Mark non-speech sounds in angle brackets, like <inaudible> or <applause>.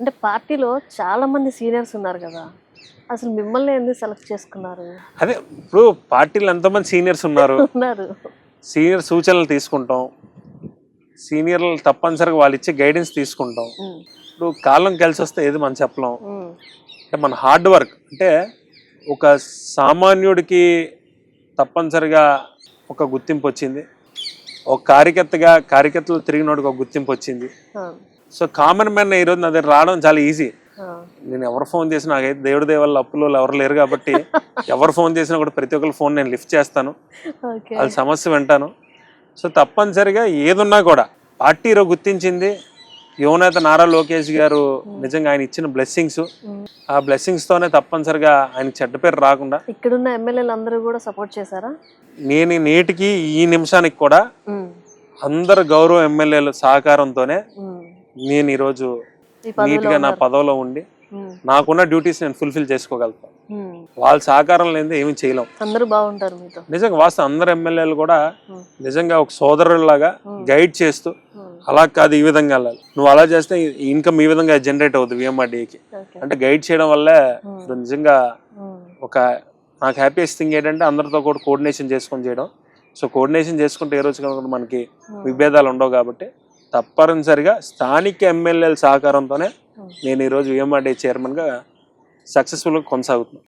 అంటే పార్టీలో చాలా మంది సీనియర్స్ ఉన్నారు కదా. అసలు మిమ్మల్ని ఎందుకు సెలెక్ట్ చేసుకున్నారు? అదే ఇప్పుడు పార్టీలో ఎంతమంది సీనియర్స్ ఉన్నారు. <laughs> ఉన్నారు. సీనియర్ సూచనలు తీసుకుంటాం. సీనియర్లు తప్పనిసరిగా వాళ్ళు ఇచ్చే గైడెన్స్ తీసుకుంటాం. ఇప్పుడు కాలం కలిసి వస్తే ఏది మనం చెప్పలేం. అంటే మన హార్డ్ వర్క్ అంటే ఒక సామాన్యుడికి తప్పనిసరిగా ఒక గుర్తింపు వచ్చింది. ఒక కార్యకర్తగా కార్యకర్తలు తిరిగినోడికి ఒక గుర్తింపు వచ్చింది. సో కామన్ మ్యాన్ ఈరోజు నా దగ్గర రావడం చాలా ఈజీ నేను ఎవరు ఫోన్ చేసినా నాకైతే దేవుడి దేవాల అప్పులు ఎవరు లేరు కాబట్టి ఎవరు ఫోన్ చేసినా కూడా ప్రతి ఒక్కరి ఫోన్ నేను లిఫ్ట్ చేస్తాను. వాళ్ళ సమస్య వింటాను. సో తప్పనిసరిగా ఏదున్నా కూడా పార్టీ ఈరోజు గుర్తించింది యువనేత నారా లోకేష్ గారు నిజంగా ఆయన ఇచ్చిన బ్లెస్సింగ్స్. ఆ blessings తోనే తప్పనిసరిగా ఆయన చెడ్డ పేరు రాకుండా ఇక్కడున్న ఎమ్మెల్యేలు అందరూ కూడా సపోర్ట్ చేశారా? నేను నేటికి ఈ నిమిషానికి కూడా అందరు గౌరవ ఎమ్మెల్యేల సహకారంతోనే. నేను ఈరోజు నీట్గా నా. పదవిలో ఉండి నాకున్న డ్యూటీస్ నేను ఫుల్ఫిల్ చేసుకోగలుగుతాను. వాళ్ళ సహకారం లేనిదే ఏమీ చేయలేం. అందరూ బాగుంటారు మీతో. నిజంగా వాస్తవం అందరు ఎమ్మెల్యేలు కూడా నిజంగా ఒక సోదరులాగా. గైడ్ చేస్తూ అలా కాదు ఈ విధంగా వెళ్ళాలి నువ్వు అలా చేస్తే ఇన్కమ్ ఈ విధంగా జనరేట్ అవుతుంది విఎంఆర్డీకి అంటే గైడ్ చేయడం వల్లే నిజంగా ఒక నాకు హ్యాపీయెస్ట్ థింగ్ ఏంటంటే అందరితో కూడా కోఆర్డినేషన్ చేసుకొని చేయడం. సో కోఆర్డినేషన్ చేసుకుంటే ఏ రోజు కనుక మనకి. విభేదాలు ఉండవు కాబట్టి తప్పనిసరిగా స్థానిక ఎమ్మెల్యేల సహకారంతోనే. నేను ఈరోజు విఎంఆర్డీ చైర్మన్గా సక్సెస్ఫుల్గా కొనసాగుతున్నాను